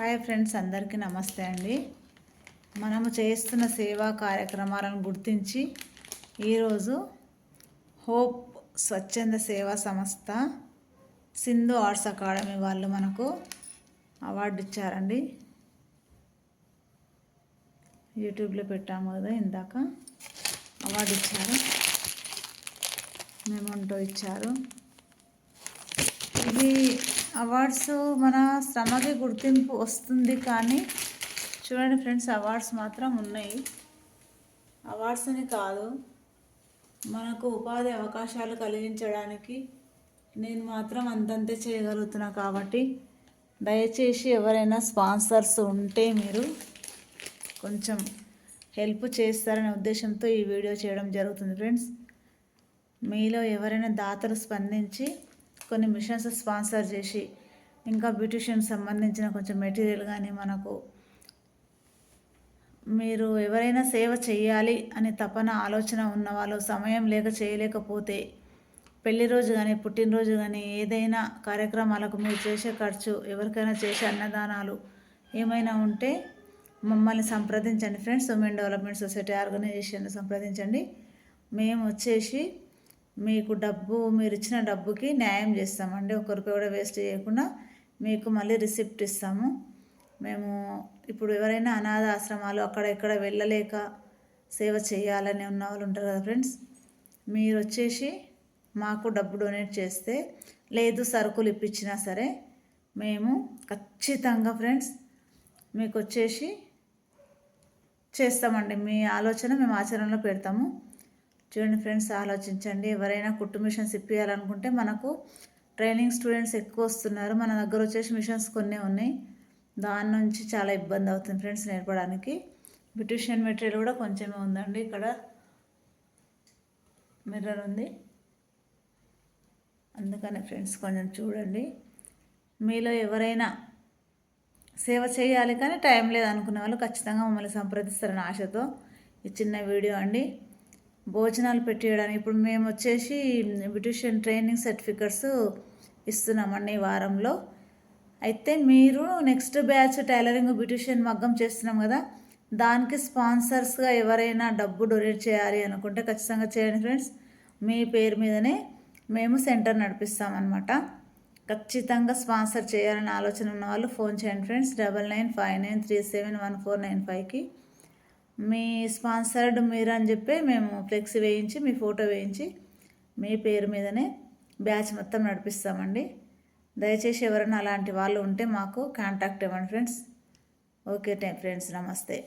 Hi friends అందరికీ నమస్తే అండి. మనము చేస్తున్న సేవా కార్యక్రమాలను గుర్తించి ఈరోజు హోప్ స్వచ్ఛంద సేవా సంస్థ సింధు ఆర్ట్స్ అకాడమీ వాళ్ళు మనకు అవార్డు ఇచ్చారండి. యూట్యూబ్లో పెట్టాము కదా ఇందాక అవార్డు ఇచ్చారు. మెమోంటో ఇచ్చారు. ఇది అవార్డ్స్ మన శ్రమకి గుర్తింపు వస్తుంది కానీ చూడండి ఫ్రెండ్స్ అవార్డ్స్ మాత్రం ఉన్నాయి. అవార్డ్స్ని కాదు మనకు ఉపాధి అవకాశాలు కలిగించడానికి నేను మాత్రం అంతంతే చేయగలుగుతున్నా కాబట్టి దయచేసి ఎవరైనా స్పాన్సర్స్ ఉంటే మీరు కొంచెం హెల్ప్ చేస్తారనే ఉద్దేశంతో ఈ వీడియో చేయడం జరుగుతుంది. ఫ్రెండ్స్ మీలో ఎవరైనా దాతలు స్పందించి కొన్ని మిషన్స్ స్పాన్సర్ చేసి ఇంకా బ్యూటిషియన్ సంబంధించిన కొంచెం మెటీరియల్ కానీ మనకు మీరు ఎవరైనా సేవ చేయాలి అనే తపన ఆలోచన ఉన్న వాళ్ళు సమయం లేక చేయలేకపోతే పెళ్ళి రోజు కానీ పుట్టినరోజు కానీ ఏదైనా కార్యక్రమాలకు మీరు చేసే ఖర్చు ఎవరికైనా చేసే అన్నదానాలు ఏమైనా ఉంటే మమ్మల్ని సంప్రదించండి. Friends women development society organisation సంప్రదించండి. మేము వచ్చేసి మీకు డబ్బు మీరు ఇచ్చిన డబ్బుకి న్యాయం చేస్తామండి. ఒక రూపాయి కూడా వేస్ట్ చేయకుండా మీకు మళ్ళీ రిసిప్ట్ ఇస్తాము. మేము ఇప్పుడు ఎవరైనా అనాథ ఆశ్రమాలు అక్కడ ఇక్కడ వెళ్ళలేక సేవ చేయాలని ఉన్న వాళ్ళు ఉంటారు కదా ఫ్రెండ్స్ మీరు వచ్చేసి మాకు డబ్బు డొనేట్ చేస్తే లేదు సరుకులు ఇప్పించినా సరే మేము ఖచ్చితంగా ఫ్రెండ్స్ మీకు వచ్చేసి చేస్తామండి. మీ ఆలోచన మేము ఆచరణలో పెడతాము. చూడండి ఫ్రెండ్స్ ఆలోచించండి. ఎవరైనా కుట్టు మిషన్స్ ఇప్పించాలనుకుంటే మనకు ట్రైనింగ్ స్టూడెంట్స్ ఎక్కువ వస్తున్నారు. మన దగ్గర వచ్చేసి మిషన్స్ కొన్ని ఉన్నాయి. దాని నుంచి చాలా ఇబ్బంది అవుతుంది ఫ్రెండ్స్ నేర్పడానికి. బ్యూటిషియన్ మెటీరియల్ కూడా కొంచెమే ఉందండి. ఇక్కడ మిర్రర్ ఉంది. అందుకనే ఫ్రెండ్స్ కొంచెం చూడండి. మీలో ఎవరైనా సేవ చేయాలి కానీ టైం లేదు అనుకునే వాళ్ళు ఖచ్చితంగా మమ్మల్ని సంప్రదిస్తారని ఆశతో ఈ చిన్న వీడియో అండి. భోజనాలు పెట్టేయడానికి. ఇప్పుడు మేము వచ్చేసి బ్యూటిషియన్ ట్రైనింగ్ సర్టిఫికెట్స్ ఇస్తున్నామండి ఈ వారంలో. అయితే మీరు నెక్స్ట్ బ్యాచ్ టైలరింగ్ బ్యూటిషియన్ మగ్గం చేస్తున్నాం కదా దానికి స్పాన్సర్స్గా ఎవరైనా డబ్బు డొనేట్ చేయాలి అనుకుంటే ఖచ్చితంగా చేయండి ఫ్రెండ్స్. మీ పేరు మీదనే మేము సెంటర్ నడిపిస్తామన్నమాట ఖచ్చితంగా స్పాన్సర్ చేయాలని ఆలోచన ఉన్న వాళ్ళు ఫోన్ చేయండి friends. Double nine five nine three seven one four nine ఫైవ్కి. మీ స్పాన్సర్డ్ మీరు అని చెప్పి మేము ఫ్లెక్స్ వేయించి మీ ఫోటో వేయించి మీ పేరు మీదనే బ్యాచ్ మొత్తం నడిపిస్తామండి. దయచేసి ఎవరైనా అలాంటి వాళ్ళు ఉంటే మాకు కాంటాక్ట్ ఇవ్వండి ఫ్రెండ్స్. ఓకే ఫ్రెండ్స్ నమస్తే.